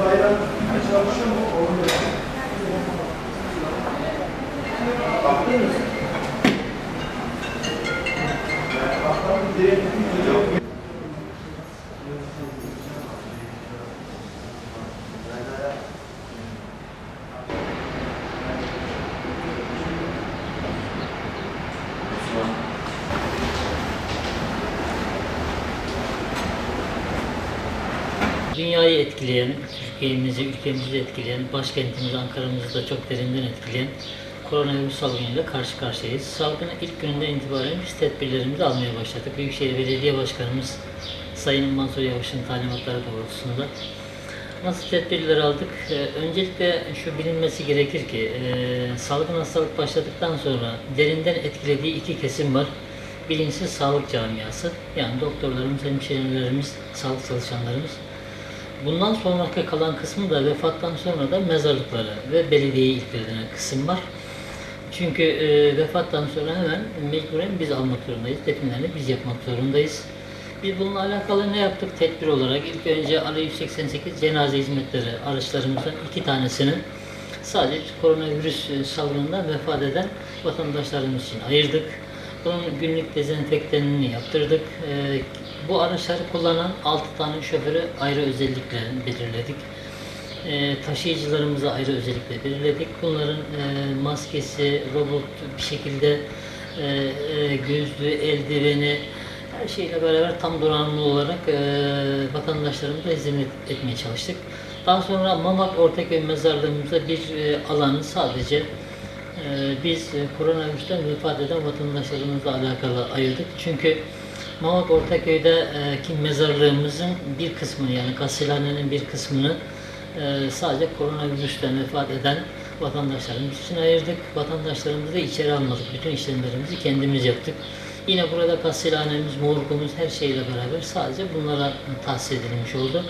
bayram çalışıyor mu? Da. Baktın mı? Bakalım direkt Dünyayı etkileyen, Türkiye'mizi, ülkemizi etkileyen, başkentimizi, Ankara'mızı da çok derinden etkileyen koronavirüs salgınıyla karşı karşıyayız. Salgının ilk gününden itibaren biz tedbirlerimizi almaya başladık. Büyükşehir Belediye Başkanımız Sayın Mansur Yavaş'ın talimatları doğrultusunda Nasıl tedbirler aldık? Ee, öncelikle şu bilinmesi gerekir ki e, salgın hastalık başladıktan sonra derinden etkilediği iki kesim var. Birincisi sağlık camiası. Yani doktorlarımız, hemşehrilerimiz, sağlık çalışanlarımız. Bundan sonraki kalan kısmı da vefattan sonra da mezarlıkları ve belediyeye verilen kısım var. Çünkü e, vefattan sonra hemen mecburen biz almak zorundayız. Definlerini biz yapmak zorundayız. Biz bununla alakalı ne yaptık tedbir olarak? İlk önce Ali 188 cenaze hizmetleri araçlarımızdan iki tanesinin sadece koronavirüs salgınından vefat eden vatandaşlarımız için ayırdık. Bunun günlük dezenfektanını yaptırdık. E, bu araçları kullanan 6 tane şoförü ayrı özellikle belirledik. E, taşıyıcılarımızı ayrı özellikle belirledik. Bunların e, maskesi, robot bir şekilde e, e, gözlüğü, eldiveni, her şeyle beraber tam donanımlı olarak e, vatandaşlarımıza hizmet etmeye çalıştık. Daha sonra Mamak Ortaköy mezarlığımızda bir e, alanı sadece biz e, koronavirüsten vefat eden vatandaşlarımızla alakalı ayırdık. Çünkü Mamak Ortaköy'de e, mezarlığımızın bir kısmını yani gasilhanenin bir kısmını e, sadece koronavirüsten vefat eden vatandaşlarımız için ayırdık. Vatandaşlarımızı da içeri almadık. Bütün işlemlerimizi kendimiz yaptık. Yine burada gasilhanemiz, morgumuz her şeyle beraber sadece bunlara tahsis edilmiş oldu.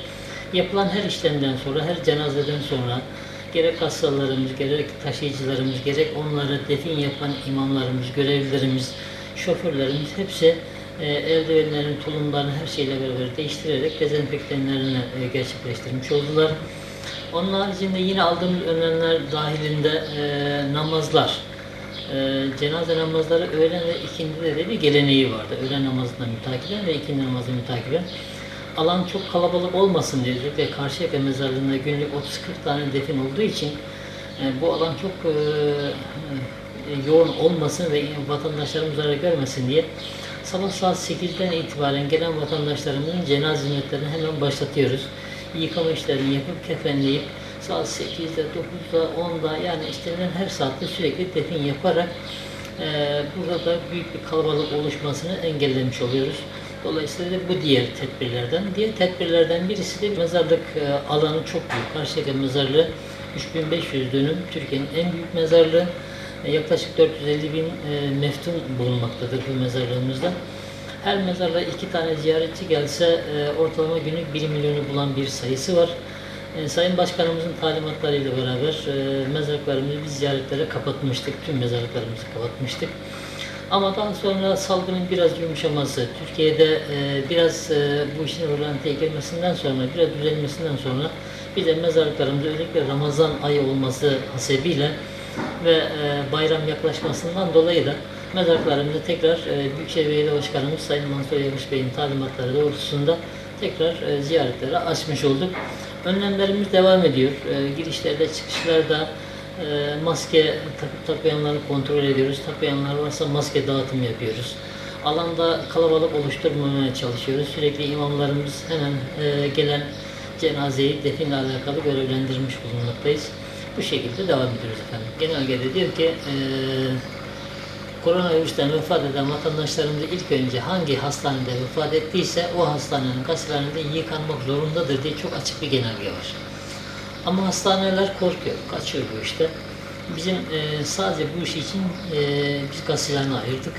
Yapılan her işlemden sonra, her cenazeden sonra gerek hastalarımız, gerek taşıyıcılarımız, gerek onları defin yapan imamlarımız, görevlilerimiz, şoförlerimiz hepsi e, eldivenlerin, tulumlarını her şeyle beraber değiştirerek dezenfektanlarını e, gerçekleştirmiş oldular. Onun haricinde yine aldığımız önlemler dahilinde e, namazlar, e, cenaze namazları öğlen ve ikindide de bir geleneği vardı. Öğlen namazından mütakiben ve ikindi namazından mütakiben. Alan çok kalabalık olmasın diye özellikle Karşıyaka mezarlığında günlük 30-40 tane defin olduğu için e, bu alan çok e, e, yoğun olmasın ve vatandaşlarımız zarar görmesin diye sabah saat 8'den itibaren gelen vatandaşlarımızın cenaze hizmetlerini hemen başlatıyoruz. Yıkama işlerini yapıp kefenleyip saat 8'de, 9'da, 10'da yani istenilen her saatte sürekli defin yaparak e, burada da büyük bir kalabalık oluşmasını engellemiş oluyoruz. Dolayısıyla da bu diğer tedbirlerden. Diğer tedbirlerden birisi de mezarlık e, alanı çok büyük. Karşıyaka mezarlığı 3500 dönüm Türkiye'nin en büyük mezarlığı. E, yaklaşık 450 bin e, meftun bulunmaktadır bu mezarlığımızda. Her mezarda iki tane ziyaretçi gelse ortalama günlük 1 milyonu bulan bir sayısı var. Sayın Başkanımızın talimatlarıyla beraber mezarlıklarımızı biz ziyaretlere kapatmıştık. Tüm mezarlıklarımızı kapatmıştık. Ama daha sonra salgının biraz yumuşaması, Türkiye'de e, biraz e, bu işin rölantiye gelmesinden sonra, biraz düzelmesinden sonra bir de mezarlıklarımızda özellikle Ramazan ayı olması hasebiyle ve e, bayram yaklaşmasından dolayı da mezarlıklarımızı tekrar e, Büyükşehir Belediye Başkanımız Sayın Mansur Yavaş Bey'in talimatları doğrultusunda tekrar e, ziyaretlere açmış olduk. Önlemlerimiz devam ediyor. E, girişlerde, çıkışlarda e, maske takıp takmayanları kontrol ediyoruz. Takmayanlar varsa maske dağıtımı yapıyoruz. Alanda kalabalık oluşturmamaya çalışıyoruz. Sürekli imamlarımız hemen e, gelen cenazeyi definle alakalı görevlendirmiş bulunmaktayız. Bu şekilde devam ediyoruz efendim. Genelgede diyor ki e, koronavirüsten vefat eden vatandaşlarımız ilk önce hangi hastanede vefat ettiyse o hastanenin gazetelerinde yıkanmak zorundadır diye çok açık bir genelge var. Ama hastaneler korkuyor, kaçıyor bu işte. Bizim e, sadece bu iş için e, biz gazetelerini ayırdık.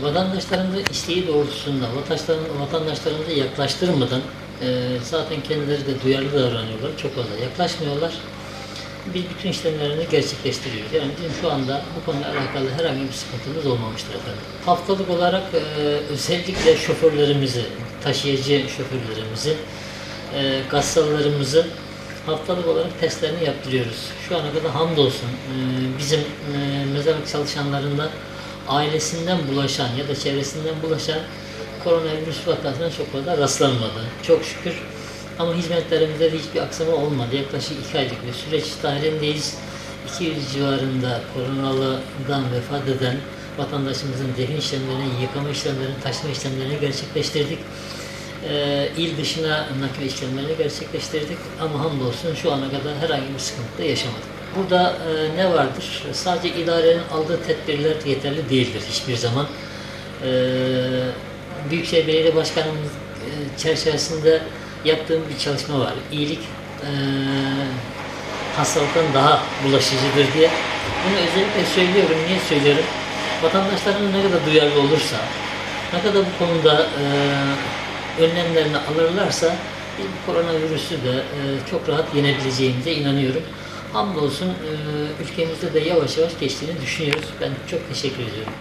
Vatandaşlarımızın isteği doğrultusunda vatandaşlarımızı, vatandaşlarımızı yaklaştırmadan e, zaten kendileri de duyarlı davranıyorlar, çok fazla yaklaşmıyorlar. Biz bütün işlemlerini gerçekleştiriyoruz. Yani bizim şu anda bu konuyla alakalı herhangi bir sıkıntımız olmamıştır efendim. Haftalık olarak e, özellikle şoförlerimizi, taşıyıcı şoförlerimizi, e, gassallarımızı haftalık olarak testlerini yaptırıyoruz. Şu ana kadar hamdolsun e, bizim e, mezarlık çalışanlarından ailesinden bulaşan ya da çevresinden bulaşan koronavirüs vakasına çok fazla rastlanmadı. Çok şükür. Ama hizmetlerimizde de hiçbir aksama olmadı. Yaklaşık iki aylık bir süreç dahilindeyiz. 200 civarında koronalıdan vefat eden vatandaşımızın defin işlemlerini, yıkama işlemlerini, taşıma işlemlerini gerçekleştirdik. Ee, il dışına nakil işlemlerini gerçekleştirdik ama hamdolsun şu ana kadar herhangi bir sıkıntı da yaşamadık. Burada e, ne vardır? Sadece idarenin aldığı tedbirler yeterli değildir hiçbir zaman. Ee, Büyükşehir Belediye Başkanımız e, çerçevesinde yaptığım bir çalışma var. İyilik e, hastalıktan daha bulaşıcıdır diye. Bunu özellikle söylüyorum. Niye söylüyorum? Vatandaşlarımız ne kadar duyarlı olursa, ne kadar bu konuda e, önlemlerini alırlarsa bu koronavirüsü de e, çok rahat yenebileceğimize inanıyorum. Hamdolsun e, ülkemizde de yavaş yavaş geçtiğini düşünüyoruz. Ben çok teşekkür ediyorum.